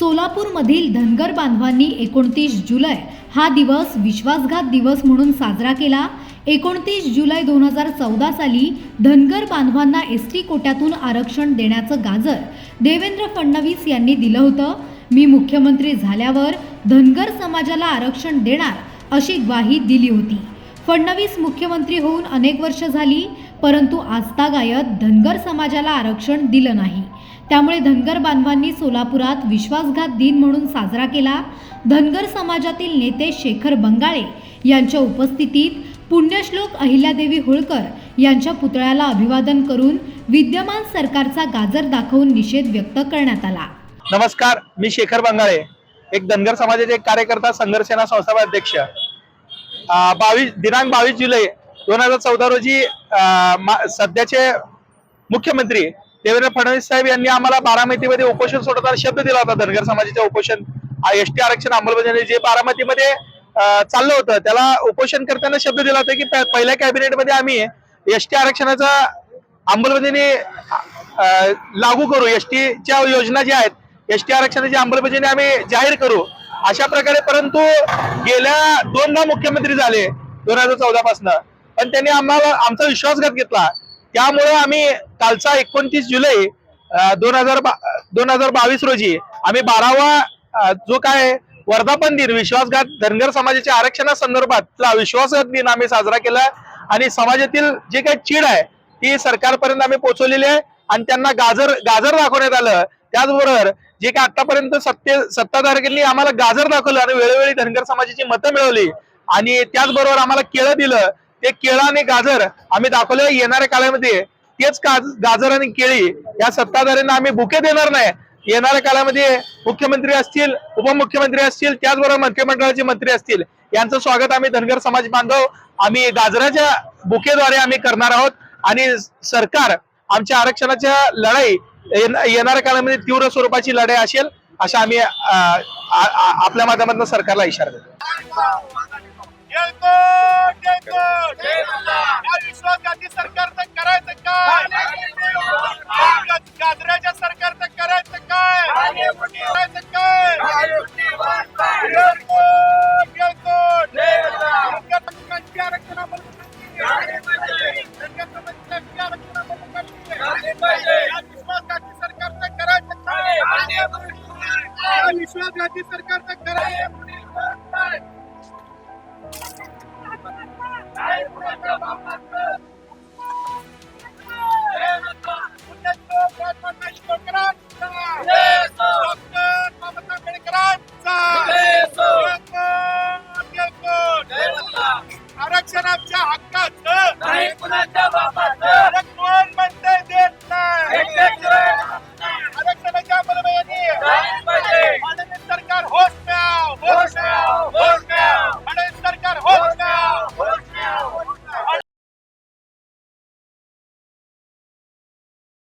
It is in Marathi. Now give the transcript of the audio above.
सोलापूरमधील धनगर बांधवांनी एकोणतीस जुलै हा दिवस विश्वासघात दिवस म्हणून साजरा केला. एकोणतीस जुलै दोन हजार चौदा साली धनगर बांधवांना एस टी कोट्यातून आरक्षण देण्याचं गाजर देवेंद्र फडणवीस यांनी दिलं होतं. मी मुख्यमंत्री झाल्यावर धनगर समाजाला आरक्षण देणार अशी ग्वाही दिली होती. फडणवीस मुख्यमंत्री होऊन अनेक वर्ष झाली परंतु आजतागायत धनगर समाजाला आरक्षण दिलं नाही. त्यामुळे धनगर बांधवांनी सोलापुरात विश्वासघात दिन म्हणून साजरा केला. धनगर समाजातील नेते शेखर बंगाळे यांच्या उपस्थितीत पुण्यश्लोक अहिल्यादेवी होळकर यांच्या पुतळ्याला अभिवादन करून विद्यमान सरकारचा गाजर दाखवून निषेध व्यक्त करण्यात आला. नमस्कार मी शेखर बंगाळे एक धनगर समाजाचे एक कार्यकर्ता संघर्षना सेना संस्थापक अध्यक्ष. बावीस दिनांक बावीस जुलै दोन हजार चौदा रोजी मा- सध्याचे मुख्यमंत्री देवेंद्र फडणवीस साहेब यांनी आम्हाला बारामतीमध्ये उपोषण सोडताना शब्द दिला होता धनगर समाजाचे उपोषण एसटी आरक्षण अंमलबजावणी जे बारामतीमध्ये चाललं होतं त्याला उपोषण करताना शब्द दिला होता की पहिल्या कॅबिनेटमध्ये आम्ही एसटी आरक्षणाचा अंमलबजावणी लागू करू एसटीच्या योजना ज्या आहेत एसटी आरक्षणाची अंमलबजावणी आम्ही जाहीर करू. अशा प्रकारे परंतु गेल्या दोनदा मुख्यमंत्री झाले दोन हजार चौदा पासून. पण त्यांनी आम्हाला आमचा विश्वासघात घेतला. त्यामुळे आम्ही कालचा एकोणतीस जुलै दोन हजार दोन हजार बावीस रोजी आम्ही बारावा जो काय वर्धापन दिन विश्वासघात धनगर समाजाच्या आरक्षणासंदर्भातला विश्वासघात दिन आम्ही साजरा केला आणि समाजातील जे काही चीड आहे ती सरकारपर्यंत आम्ही पोहोचवलेली आहे आणि त्यांना गाजर गाजर दाखवण्यात आलं. त्याचबरोबर जे काय आतापर्यंत सत्ते सत्ताधारकांनी आम्हाला गाजर दाखवलं आणि वेळोवेळी धनगर समाजाची मतं मिळवली आणि त्याचबरोबर आम्हाला केळं दिलं ते केळं आणि गाजर आम्ही दाखवले येणाऱ्या काळामध्ये तेच गाजर आणि केळी या सत्ताधाऱ्यांना आम्ही बुके देणार नाही. येणाऱ्या काळामध्ये मुख्यमंत्री असतील उपमुख्यमंत्री असतील त्याचबरोबर मंत्रिमंडळाचे मंत्री असतील यांचं स्वागत आम्ही धनगर समाज बांधव आम्ही गाजराच्या बुकेद्वारे आम्ही करणार आहोत. आणि सरकार आमच्या आरक्षणाच्या लढाई येणाऱ्या काळामध्ये तीव्र स्वरूपाची लढाई असेल अशा आम्ही आपल्या माध्यमातून सरकारला इशारा देतो. विश्वासघाती सरकारचं करायचं काय? गाजराच्या सरकारचं करायचं काय? करायचं काय? जयकोट जयकोट धनगर